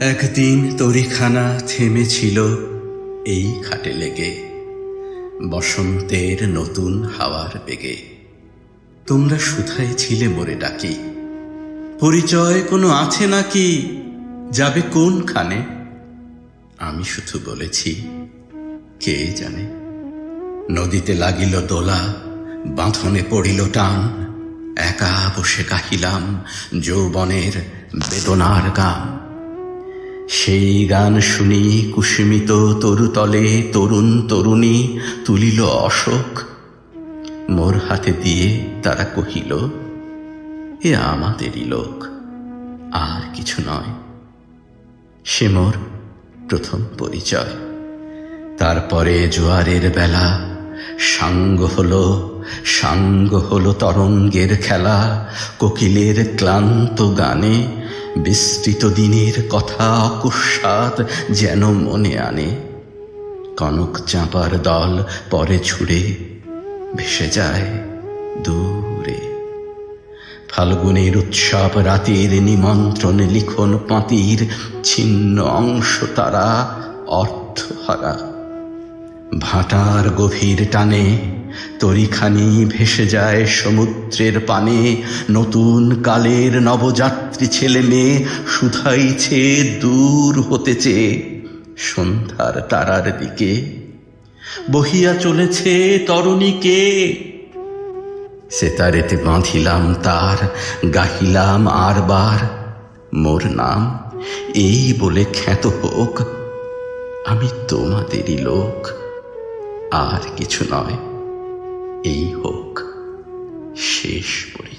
একদিন তরিখানা থেমেছিল এই খাটে লেগে। বসন্তের নতুন হাওয়ার বেগে। তোমরা সুধাই ছিলে মোরে ডাকি। পরিচয় কোনো আছে নাকি? যাবে কোনখানে? আমি শুধু বলেছি, কে জানে? নদীতে লাগিল দোলা, বাঁধনে পড়িল টান। একা বসে কাহিলাম যৌবনের বেদনার গান। সেই গান শুনি কুসুমিত তরুতলে তরুণ তরুণী তুলিল অশোক। মোর হাতে দিয়ে তারা কহিল, এ আমাদেরই লোক, আর কিছু নয়। সে মোর প্রথম পরিচয়। তারপরে জোয়ারের বেলা সাঙ্গ হলো সাঙ্গ হলো তরঙ্গের খেলা, কোকিলের ক্লান্ত গানে বিস্তৃত দিনের কথা অকস্মাৎ যেন মনে আনে। কনক চাঁপার দল পরে ছুড়ে ভেসে যায় দূরে। ফাল্গুনের উৎসব রাতের নিমন্ত্রণ লিখন পাতির ছিন্ন অংশ তারা অর্থহারা। ভাটার গভীর টানে তরিখানি ভেসে যায় সমুদ্রের পানে। নতুন কালের নবযাত্রী ছেলে মেয়ে শুধাইছে, দূর হতেছে সন্ধ্যার তারার দিকে। বহিয়া চলেছে তরুণীকে। সেতারেতে বাঁধিলাম তার, গাহিলাম আর বার। মোর নাম এই বলে খ্যাত হোক, আমি তোমাদেরই লোক। আর কিছু নয়। এই হোক শেষ পরি